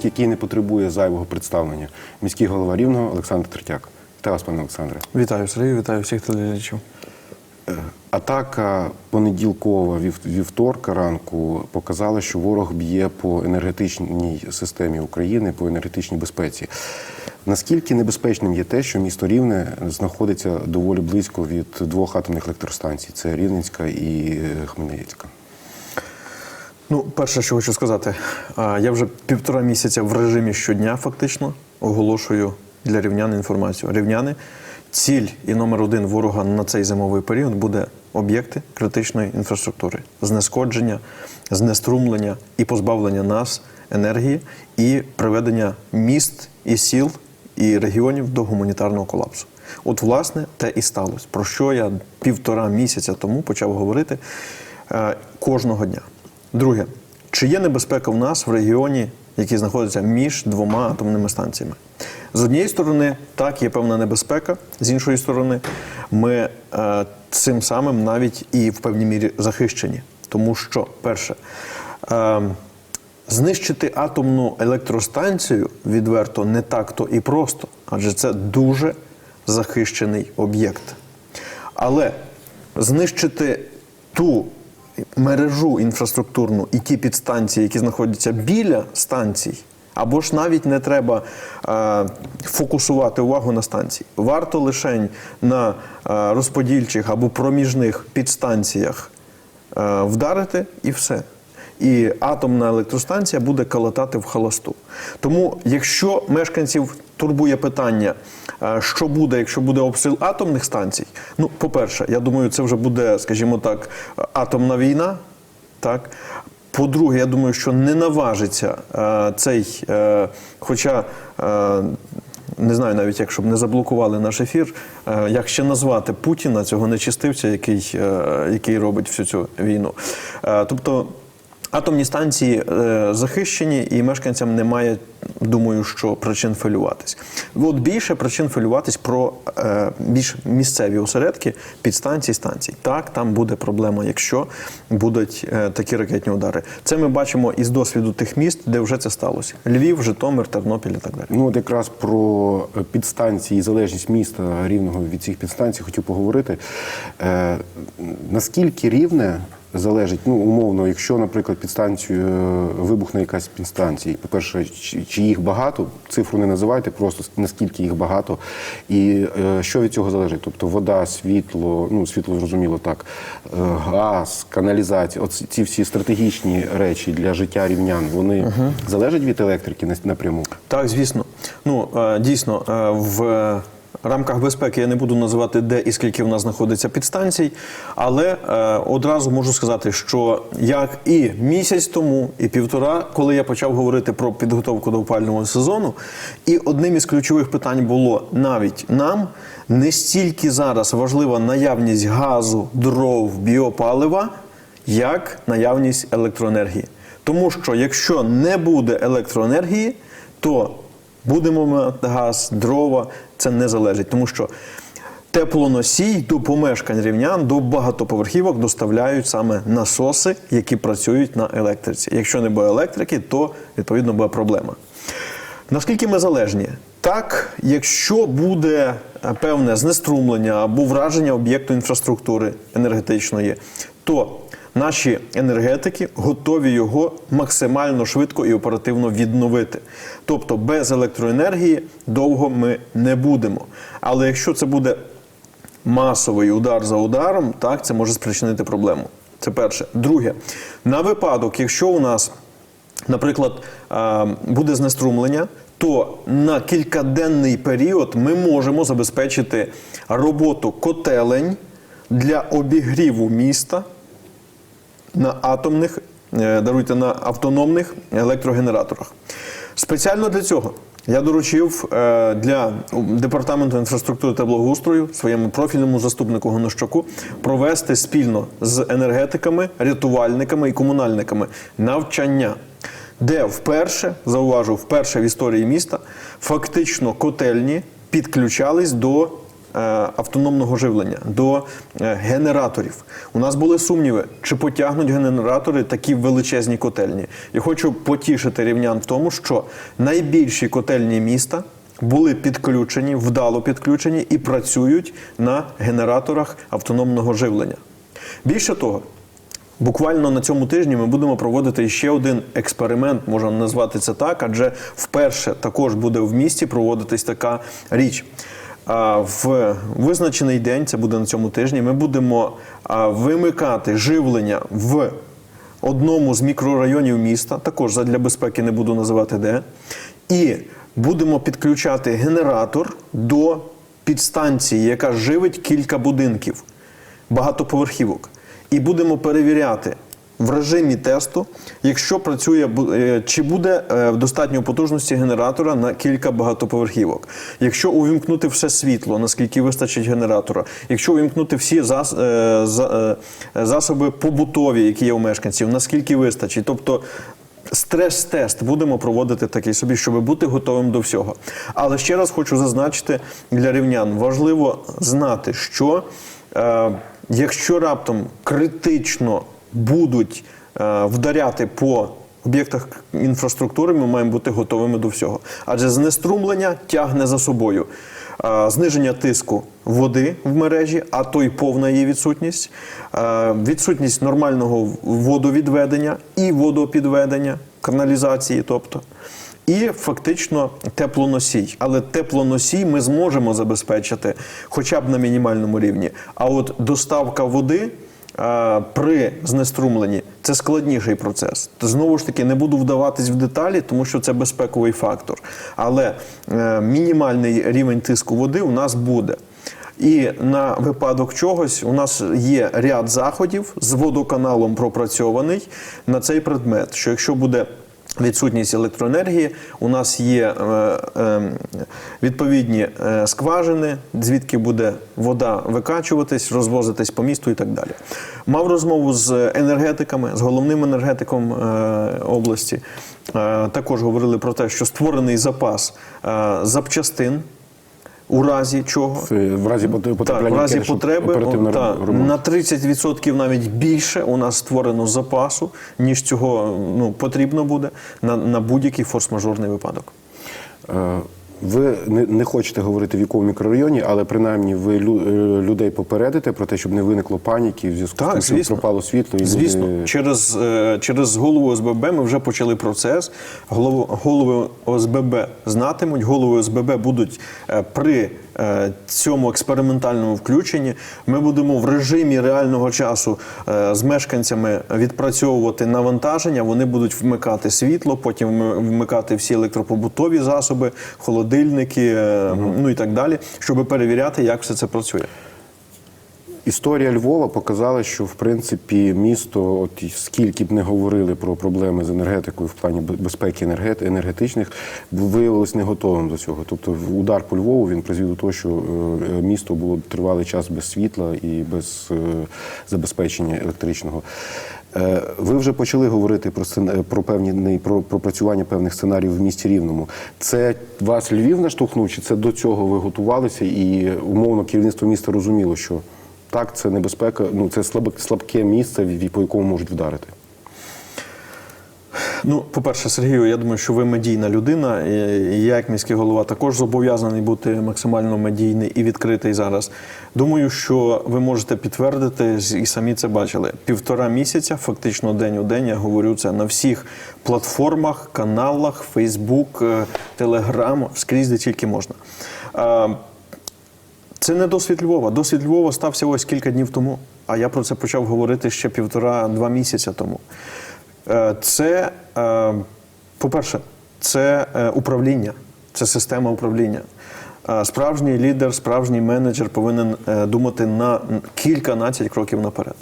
гість, який не потребує зайвого представлення. Міський голова Рівного Олександр Третяк. Вітаю вас, пане Олександре. Вітаю Сергій, вітаю всіх телеглядачів. Е, Атака понеділкова вівторка ранку показала, що ворог б'є по енергетичній системі України, по енергетичній безпеці. Наскільки небезпечним є те, що місто Рівне знаходиться доволі близько від двох атомних електростанцій: це Рівненська і е, Хмельницька? Ну, перше, що хочу сказати, я вже півтора місяця в режимі щодня фактично оголошую для рівнян інформацію. Рівняни, ціль і номер один ворога на цей зимовий період буде об'єкти критичної інфраструктури, знешкодження, знеструмлення і позбавлення нас енергії і приведення міст і сіл і регіонів до гуманітарного колапсу. От, власне, те і сталося, про що я півтора місяця тому почав говорити е, кожного дня. Друге, чи є небезпека в нас в регіоні, який знаходиться між двома атомними станціями? З однієї сторони, так, є певна небезпека, з іншої сторони, ми е, цим самим навіть і в певній мірі захищені. Тому що, перше, е, знищити атомну електростанцію відверто не так-то і просто, адже це дуже захищений об'єкт. Але знищити ту мережу інфраструктурну і ті підстанції, які знаходяться біля станцій, або ж навіть не треба е, фокусувати увагу на станції. Варто лише на е, розподільчих або проміжних підстанціях е, вдарити і все. І атомна електростанція буде калатати в холосту. Тому, якщо мешканців турбує питання, е, що буде, якщо буде обстріл атомних станцій, ну, по-перше, я думаю, це вже буде, скажімо так, атомна війна. Так. По-друге, я думаю, що не наважиться е, цей, е, хоча. Е, не знаю навіть, як щоб не заблокували наш ефір, е, як ще назвати Путіна, цього нечистивця, який, е, який робить всю цю війну. Тобто атомні станції е, захищені, і мешканцям немає, думаю, що причин хвилюватись. От більше причин хвилюватись про е, більш місцеві осередки підстанцій станцій. Так, там буде проблема, якщо будуть е, такі ракетні удари. Це ми бачимо із досвіду тих міст, де вже це сталося: Львів, Житомир, Тернопіль і так далі. Ну, от якраз про підстанції і залежність міста рівного від цих підстанцій хотів поговорити. Наскільки рівне залежить, ну, умовно, якщо, наприклад, підстанцію е, вибухне якась підстанція, по-перше, чи, їх багато, цифру не називайте, просто наскільки їх багато, і е, що від цього залежить? Тобто вода, світло, ну, світло зрозуміло так, е, газ, каналізація, от ці всі стратегічні речі для життя рівнян, вони залежать від електрики напряму? Так, звісно. Ну дійсно, е, в рамках безпеки я не буду називати, де і скільки в нас знаходиться підстанцій, але е, одразу можу сказати, що як і місяць тому, і півтора, коли я почав говорити про підготовку до опального сезону, і одним із ключових питань було навіть нам не стільки зараз важлива наявність газу, дров, біопалива, як наявність електроенергії. Тому що якщо не буде електроенергії, то будемо мати газ, дрова, це не залежить. Тому що теплоносій до помешкань рівнян, до багатоповерхівок доставляють саме насоси, які працюють на електриці. Якщо не буде електрики, то відповідно буде проблема. Наскільки ми залежні? Так, якщо буде е, певне знеструмлення або враження об'єкту інфраструктури енергетичної, то наші енергетики готові його максимально швидко і оперативно відновити. Тобто без електроенергії довго ми не будемо. Але якщо це буде масовий удар за ударом, так це може спричинити проблему. Це перше. Друге, на випадок, якщо у нас наприклад, буде знеструмлення, то на кількаденний період ми можемо забезпечити роботу котелень для обігріву міста на атомних, е, даруйте, на автономних електрогенераторах. Спеціально для цього я доручив е, для департаменту інфраструктури та благоустрою своєму профільному заступнику Гонощаку провести спільно з енергетиками, рятувальниками і комунальниками навчання, де вперше зауважу, вперше в історії міста фактично котельні підключались до автономного живлення, до е, генераторів. У нас були сумніви, чи потягнуть генератори такі величезні котельні. І хочу потішити рівнян в тому, що найбільші котельні міста були підключені, вдало підключені і працюють на генераторах автономного живлення. Більше того, Буквально на цьому тижні ми будемо проводити ще один експеримент, можна назвати це так, адже вперше також буде в місті проводитись така річ. В визначений день, це буде на цьому тижні, ми будемо вимикати живлення в одному з мікрорайонів міста, також для безпеки не буду називати де, і будемо підключати генератор до підстанції, яка живить кілька будинків, багатоповерхівок. І будемо перевіряти в режимі тесту, якщо працює е, чи буде е, достатньо потужності генератора на кілька багатоповерхівок. Якщо увімкнути все світло, наскільки вистачить генератора, якщо увімкнути всі зас- е, за- засоби побутові, які є у мешканців, наскільки вистачить. Тобто Стрес-тест будемо проводити такий собі, щоб бути готовим до всього. Але ще раз хочу зазначити для рівнян: важливо знати, що е, якщо раптом критично будуть е, вдаряти по об'єктах інфраструктури, ми маємо бути готовими до всього. Адже знеструмлення тягне за собою е, зниження тиску води в мережі, а то й повна її відсутність, е, відсутність нормального водовідведення і водопідведення, каналізації, тобто. І фактично теплоносій. Але теплоносій ми зможемо забезпечити хоча б на мінімальному рівні. А от доставка води при знеструмленні це складніший процес. Знову ж таки не буду вдаватись в деталі, тому що це безпековий фактор. Але е, мінімальний рівень тиску води у нас буде. І на випадок чогось у нас є ряд заходів з водоканалом пропрацьований на цей предмет. Що якщо буде відсутність електроенергії, у нас є е, е, відповідні е, скважини, звідки буде вода викачуватись, розвозитись по місту і так далі. Мав розмову з енергетиками, з головним енергетиком області. Також говорили про те, що створений запас запчастин. У разі чого? В разі пот- потрапляння в разі в потреби о, та, на 30% навіть більше у нас створено запасу, ніж цього ну, потрібно буде на, на будь-який форс-мажорний випадок. Е, Ви не, не хочете говорити в якому мікрорайоні, але принаймні ви лю- е, людей попередите про те, щоб не виникло паніки в зв'язку з тим, що пропало світло і Звісно, люди... через, е, через голову ОСББ ми вже почали процес. Голову, голови ОСББ знатимуть, голови ОСББ будуть е, при цьому експериментальному включенні. Ми будемо в режимі реального часу е, з мешканцями відпрацьовувати навантаження. Вони будуть вмикати світло, потім вмикати всі електропобутові засоби, холодильники, е, ну і так далі, щоб перевіряти, як все це працює. Історія Львова показала, що в принципі місто, от скільки б не говорили про проблеми з енергетикою в плані безпеки енергет, енергетичних, виявилось не готовим до цього. Тобто удар по Львову він призвів до того, що е, е, місто було тривалий час без світла і без е, забезпечення електричного. Ви вже почали говорити про про певні про пропрацювання певних сценаріїв в місті Рівному. Це вас Львів наштовхнув, чи це до цього ви готувалися і умовно керівництво міста розуміло, що так, це небезпека, ну це слабке місце, по якому можуть вдарити. Ну, по-перше, Сергію, я думаю, що ви медійна людина. і Я, як міський голова, також зобов'язаний бути максимально медійний і відкритий зараз. Думаю, що ви можете підтвердити і самі це бачили. Півтора місяця, фактично день у день, я говорю це на всіх платформах, каналах, Фейсбук, Телеграм, скрізь де тільки можна. Це не досвід Львова. Досвід Львова стався ось кілька днів тому. А я про це почав говорити ще півтора-два місяця тому. Е, Це, е, по-перше, це е, управління, це система управління. Справжній лідер, справжній менеджер повинен думати на кільканадцять кроків наперед.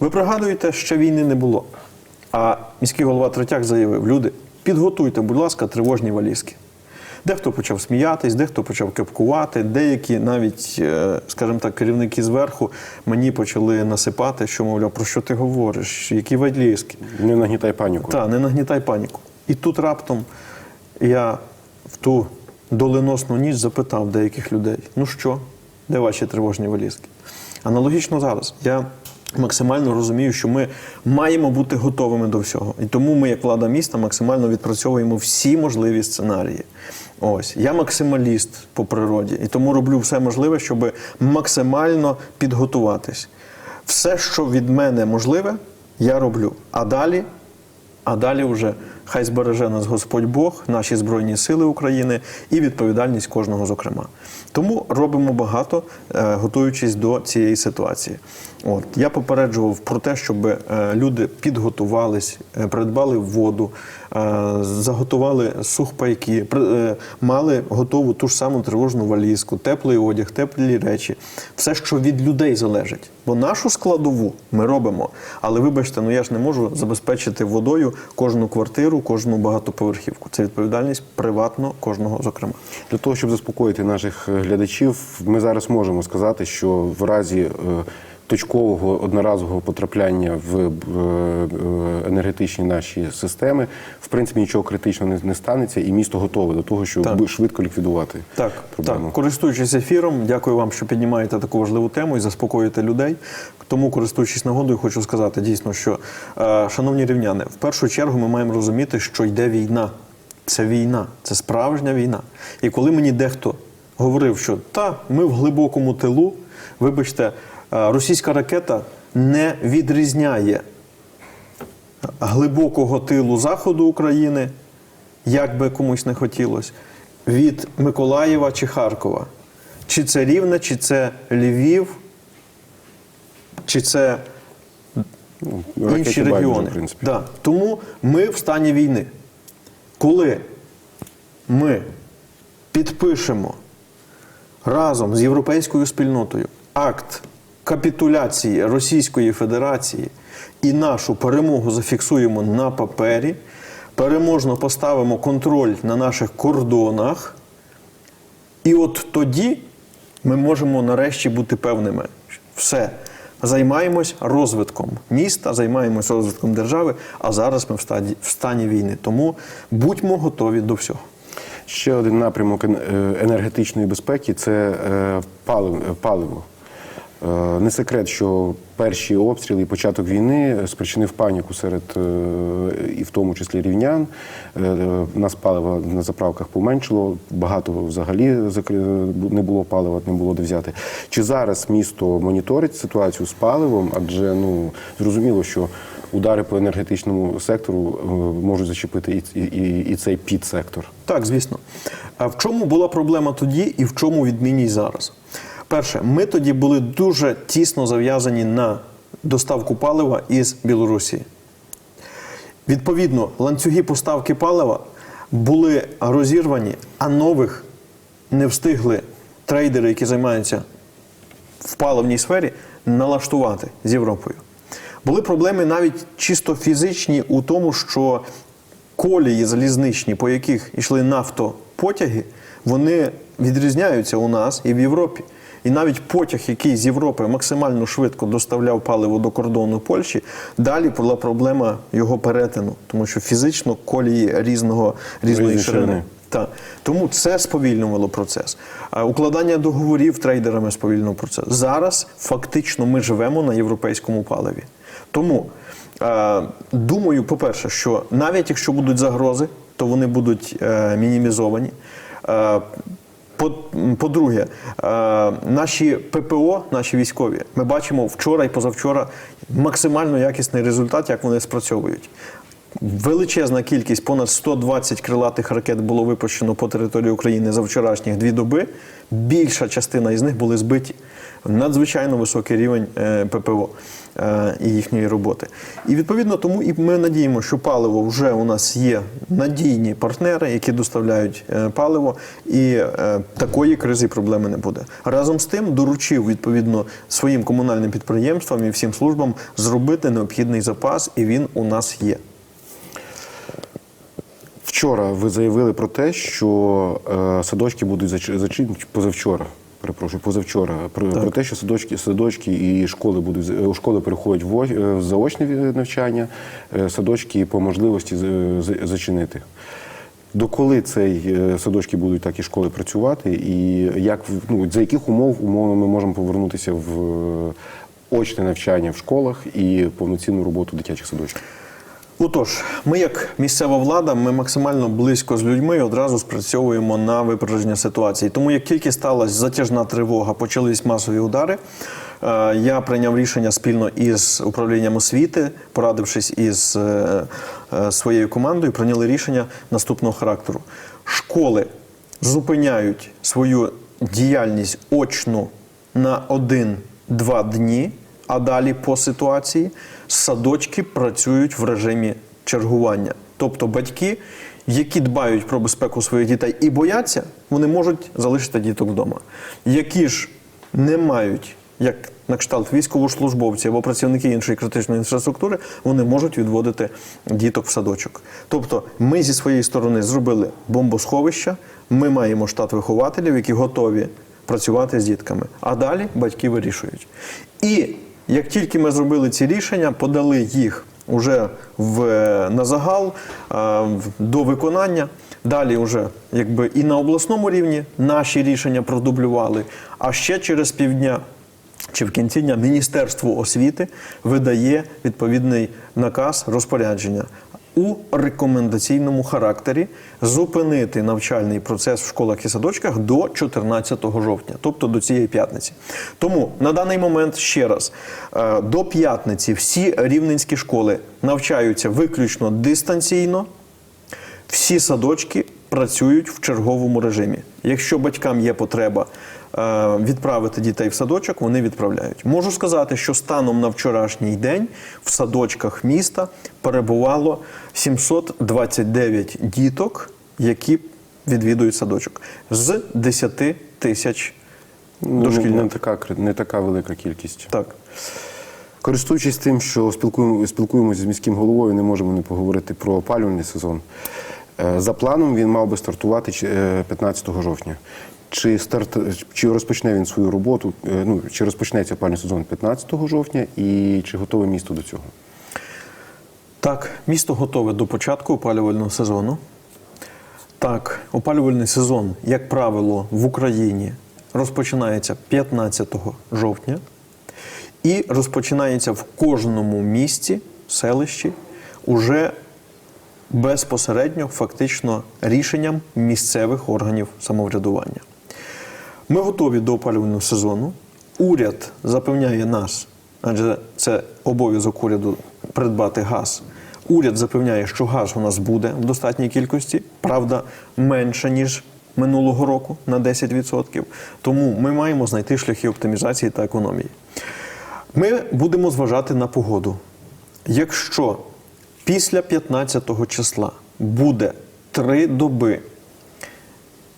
Ви пригадуєте, що війни не було. А міський голова Третяк заявив: люди, підготуйте, будь ласка, тривожні валізки. Дехто почав сміятись, дехто почав кепкувати, деякі навіть, е, скажімо так, керівники зверху мені почали насипати, що, мовляв, про що ти говориш, які валізки. Не нагнітай паніку. Та, не нагнітай паніку. І тут раптом я в ту доленосну ніч запитав деяких людей: ну що, Де ваші тривожні валізки? Аналогічно зараз. Я максимально розумію, що ми маємо бути готовими до всього. І тому ми, як влада міста, максимально відпрацьовуємо всі можливі сценарії. Ось я максималіст по природі, і тому роблю все можливе, щоб максимально підготуватись. Все, що від мене можливе, я роблю. А далі а далі вже хай збереже нас Господь Бог, наші Збройні Сили України і відповідальність кожного зокрема. Тому робимо багато, е, готуючись до цієї ситуації. От я попереджував про те, щоб е, люди підготувались, е, придбали воду, е, заготували сухпайки, мали готову ту ж саму тривожну валізку, теплий одяг, теплі речі, все, що від людей залежить. Бо нашу складову ми робимо. Але вибачте, ну я ж не можу забезпечити водою кожну квартиру, кожну багатоповерхівку. Це відповідальність приватно кожного зокрема. Для того, щоб заспокоїти наших глядачів, ми зараз можемо сказати, що в разі точкового одноразового потрапляння в е, е, енергетичні наші системи, в принципі, нічого критичного не, не станеться, і місто готове до того, щоб Так. швидко ліквідувати Так, проблему. так, користуючись ефіром, дякую вам, що піднімаєте таку важливу тему і заспокоюєте людей. Тому, користуючись нагодою, хочу сказати дійсно, що, е, шановні рівняни, в першу чергу ми маємо розуміти, що йде війна. Це війна, це справжня війна. І коли мені дехто говорив, що та ми в глибокому тилу, вибачте, російська ракета не відрізняє глибокого тилу заходу України, як би комусь не хотілося, від Миколаєва чи Харкова. Чи це Рівне, чи це Львів, чи це Ну, інші байдуже, регіони. Да. Тому ми в стані війни. Коли ми підпишемо разом з європейською спільнотою акт капітуляції Російської Федерації і нашу перемогу зафіксуємо на папері, переможно поставимо контроль на наших кордонах, і от тоді ми можемо нарешті бути певними. Все. Займаємось розвитком міста, займаємось розвитком держави, а зараз ми в стані, в стані війни. Тому будьмо готові до всього. Ще один напрямок е, енергетичної безпеки це е, е, паливо. Е, Не секрет, що перші обстріли і початок війни спричинив паніку серед е, і в тому числі рівнян. Е, нас палива на заправках поменшило, багато взагалі не було палива, не було де взяти. Чи зараз місто моніторить ситуацію з паливом? Адже ну зрозуміло, що удари по енергетичному сектору можуть зачепити і, і, і цей підсектор. Так, звісно. А в чому була проблема тоді і в чому відмінність зараз? Перше, ми тоді були дуже тісно зав'язані на доставку палива із Білорусі. Відповідно, ланцюги поставки палива були розірвані, а нових не встигли трейдери, які займаються в паливній сфері, налаштувати з Європою. Були проблеми навіть чисто фізичні у тому, що колії залізничні, по яких йшли нафтопотяги, вони відрізняються у нас і в Європі. І навіть потяг, який з Європи максимально швидко доставляв паливо до кордону Польщі, далі була проблема його перетину, тому що фізично колії різного різної Різні ширини. ширини. Так. Тому це сповільнювало процес. А Укладання договорів трейдерами сповільнило процес. Зараз фактично ми живемо на європейському паливі. Тому е, думаю, по-перше, що навіть якщо будуть загрози, то вони будуть е, мінімізовані. Е, по- По-друге, е, наші ППО, наші військові, ми бачимо вчора і позавчора максимально якісний результат, як вони спрацьовують. Величезна кількість, понад 120 крилатих ракет було випущено по території України за вчорашніх дві доби. Більша частина із них були збиті. Надзвичайно високий рівень е, ППО е, і їхньої роботи. І відповідно тому і ми надіємо, що паливо вже у нас є надійні партнери, які доставляють е, паливо, і такої кризи проблеми не буде. Разом з тим доручив відповідно своїм комунальним підприємствам і всім службам зробити необхідний запас, і він у нас є. Вчора ви заявили про те, що е, садочки будуть зач- зачинені позавчора. Перепрошую, позавчора про, про те, що садочки, садочки і школи будуть школи переходять в, е, в заочне навчання, е, садочки по можливості з- зачинити. Доколи цей е, садочки будуть так і школи працювати, і як ну, за яких умов умовно ми можемо повернутися в очне навчання в школах і повноцінну роботу дитячих садочків? Отож, ми, як місцева влада, ми максимально близько з людьми і одразу спрацьовуємо на випередження ситуації. Тому як тільки сталася затяжна тривога, почались масові удари. е, Я прийняв рішення спільно із управлінням освіти, порадившись із е, е, своєю командою, прийняли рішення наступного характеру. Школи зупиняють свою діяльність очну на один-два дні, а далі по ситуації садочки працюють в режимі чергування. Тобто батьки, які дбають про безпеку своїх дітей і бояться, вони можуть залишити діток вдома. Які ж не мають, як на кшталт військовослужбовці або працівники іншої критичної інфраструктури, вони можуть відводити діток в садочок. Тобто, ми зі своєї сторони зробили бомбосховища, ми маємо штат вихователів, які готові працювати з дітками. А далі батьки вирішують. І як тільки ми зробили ці рішення, подали їх уже в, на загал до виконання. Далі вже якби і на обласному рівні наші рішення продублювали. А ще через півдня чи в кінці дня Міністерство освіти видає відповідний наказ розпорядження у рекомендаційному характері зупинити навчальний процес в школах і садочках до 14 жовтня, тобто до цієї п'ятниці. Тому на даний момент ще раз е, до п'ятниці всі рівненські школи навчаються виключно дистанційно. Всі садочки працюють в черговому режимі. Якщо батькам є потреба е, відправити дітей в садочок, вони відправляють. Можу сказати, що станом на вчорашній день в садочках міста перебувало 729 діток, які відвідують садочок з 10 тисяч Ну, дошкільнят. не така не така велика кількість. Так. Користуючись тим, що спілкуємо, спілкуємося з міським головою, не можемо не поговорити про опалювальний сезон. Е, За планом він мав би стартувати е, 15 жовтня. Чи старт чи розпочне він свою роботу? е, Ну чи розпочнеться опалювальний сезон 15 жовтня, і чи готове місто до цього? Так, місто готове до початку опалювального сезону. Так, опалювальний сезон, як правило, в Україні розпочинається 15 жовтня і розпочинається в кожному місті, селищі уже безпосередньо, фактично, рішенням місцевих органів самоврядування. Ми готові до опалювального сезону. Уряд запевняє нас, адже це обов'язок уряду придбати газ. Уряд запевняє, що газ у нас буде в достатній кількості, правда, менше, ніж минулого року на 10%. Тому ми маємо знайти шляхи оптимізації та економії. Ми будемо зважати на погоду. Якщо після 15 числа буде три доби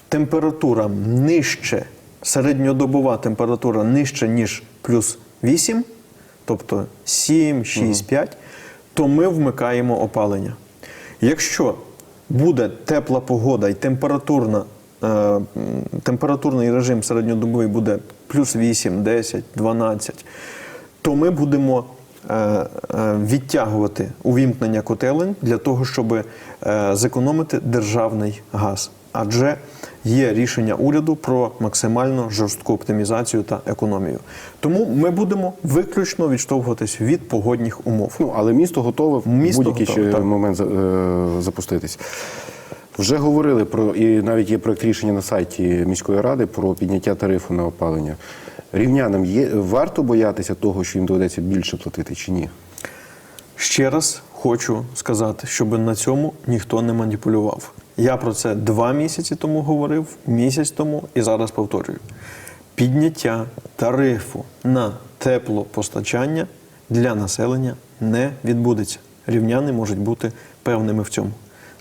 температура нижче, середньодобова температура нижче, ніж плюс 8, тобто 7, 6, 5, то ми вмикаємо опалення. Якщо буде тепла погода і температурна, е, температурний режим середньодобовий буде плюс 8, 10, 12, то ми будемо відтягувати увімкнення котелень для того, щоб е, зекономити державний газ. Адже є рішення уряду про максимально жорстку оптимізацію та економію. Тому ми будемо виключно відштовхуватись від погодних умов. Ну але місто готове в будь-який момент е, запуститись. Вже говорили про і навіть є проект рішення на сайті міської ради про підняття тарифу на опалення. Рівнянам є варто боятися того, що їм доведеться більше платити чи ні? Ще раз хочу сказати, щоб на цьому ніхто не маніпулював. Я про це два місяці тому говорив, місяць тому і зараз повторюю. Підняття тарифу на теплопостачання для населення не відбудеться. Рівняни можуть бути певними в цьому.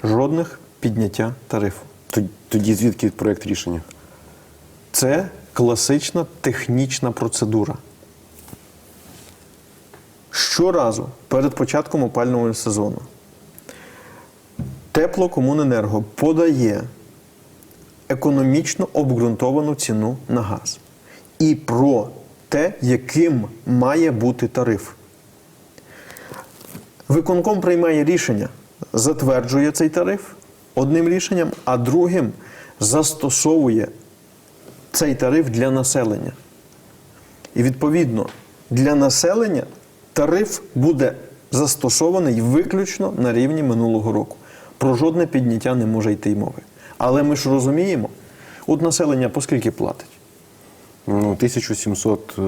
Жодних підняття тарифу. Тоді- звідки проект рішення? Це класична технічна процедура. Щоразу перед початком опального сезону Теплокомуненерго подає економічно обґрунтовану ціну на газ і про те, яким має бути тариф. Виконком приймає рішення, затверджує цей тариф одним рішенням, а другим застосовує цей тариф для населення. І відповідно для населення тариф буде застосований виключно на рівні минулого року. Про жодне підняття не може йти й мови. Але ми ж розуміємо, от населення по скільки платить? Ну, 1700, е,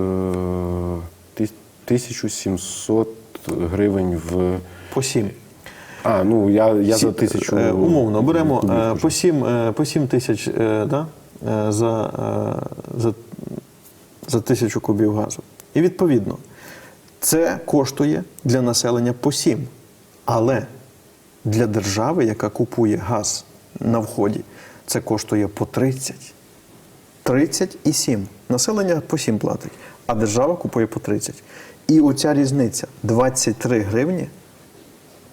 тис- 1700 гривень в. По сім. А, ну я, я за тисячу. е, умовно беремо е, по 7, е, по 7 тисяч е, да, е, за, е, за, за тисячу кубів газу. І відповідно, це коштує для населення по 7. Але для держави, яка купує газ на вході, це коштує по 30. 30 і 7. Населення по 7 платить, а держава купує по 30. І оця різниця 23 гривні,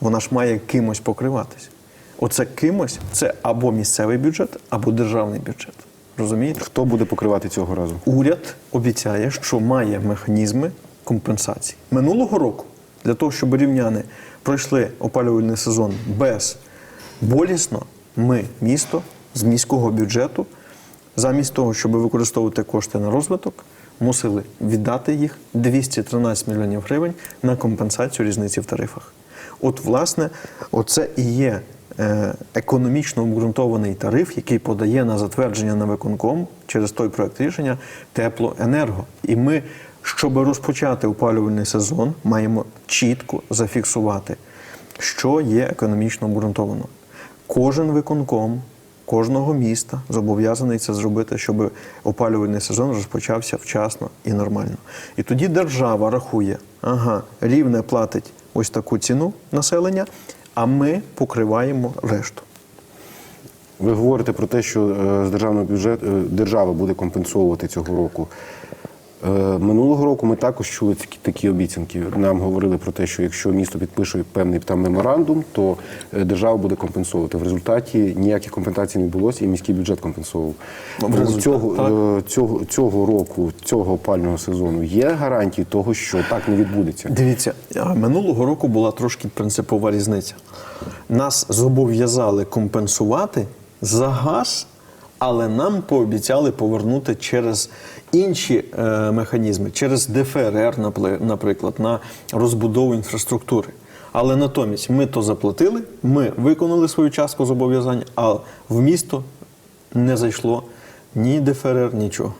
вона ж має кимось покриватись. Оце кимось це або місцевий бюджет, або державний бюджет. Розумієте? Хто буде покривати цього разу? Уряд обіцяє, що має механізми компенсації. Минулого року, для того, щоб рівняни пройшли опалювальний сезон без болісно, ми, місто, з міського бюджету, замість того, щоб використовувати кошти на розвиток, мусили віддати їх 213 мільйонів гривень на компенсацію різниці в тарифах. От, власне, оце і є е, економічно обґрунтований тариф, який подає на затвердження на виконком через той проект рішення теплоенерго. І ми, щоб розпочати опалювальний сезон, маємо чітко зафіксувати, що є економічно обґрунтовано. Кожен виконком кожного міста зобов'язаний це зробити, щоб опалювальний сезон розпочався вчасно і нормально. І тоді держава рахує, ага, рівне платить ось таку ціну населення, а ми покриваємо решту. Ви говорите про те, що е, з державного бюджету е, держава буде компенсовувати цього року. Е, Минулого року ми також чули такі, такі обіцянки. Нам говорили про те, що якщо місто підпише певний там меморандум, то е, держава буде компенсовувати. В результаті ніяких компенсацій не відбулося, і міський бюджет компенсував. Результаті, Цього, е, цього, цього року, цього опального сезону є гарантії того, що так не відбудеться. Дивіться, минулого року була трошки принципова різниця. Нас зобов'язали компенсувати за газ, але нам пообіцяли повернути через інші е, механізми, через ДФРР, наприклад, на розбудову інфраструктури. Але натомість ми то заплатили, ми виконали свою частку зобов'язань, а в місто не зайшло ні ДФРР, нічого.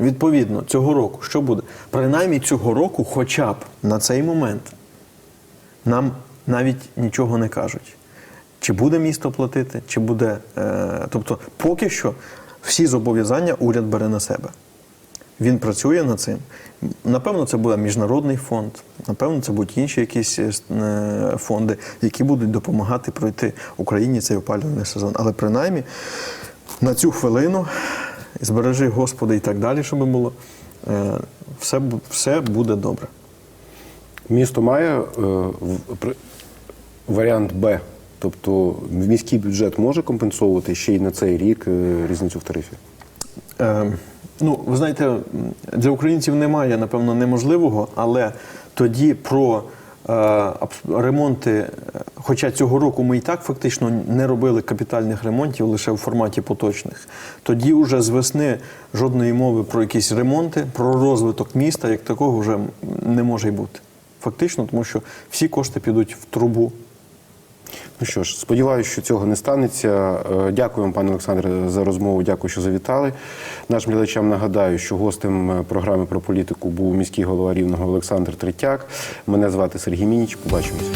Відповідно, цього року що буде? Принаймні цього року, хоча б на цей момент, нам навіть нічого не кажуть. Чи буде місто платити, чи буде. Е, тобто, поки що всі зобов'язання уряд бере на себе. Він працює над цим. Напевно, це буде міжнародний фонд, напевно, це будуть інші якісь е, фонди, які будуть допомагати пройти Україні цей опалювальний сезон. Але принаймні на цю хвилину, збережи Господи і так далі, щоб було, е, все, все буде добре. Місто має е, варіант Б. Тобто міський бюджет може компенсовувати ще й на цей рік е, різницю в тарифі. Е, ну, ви знаєте, для українців немає, напевно, неможливого, але тоді про е, ремонти, е, хоча цього року ми і так фактично не робили капітальних ремонтів лише в форматі поточних. Тоді вже з весни жодної мови про якісь ремонти, про розвиток міста як такого вже не може й бути. Фактично, тому що всі кошти підуть в трубу. Ну що ж, сподіваюся, що цього не станеться. Е, Дякую вам, пане Олександре, за розмову. Дякую, що завітали. Нашим глядачам нагадаю, що гостем е, програми про політику був міський голова рівного Олександр Третяк. Мене звати Сергій Мініч. Побачимося.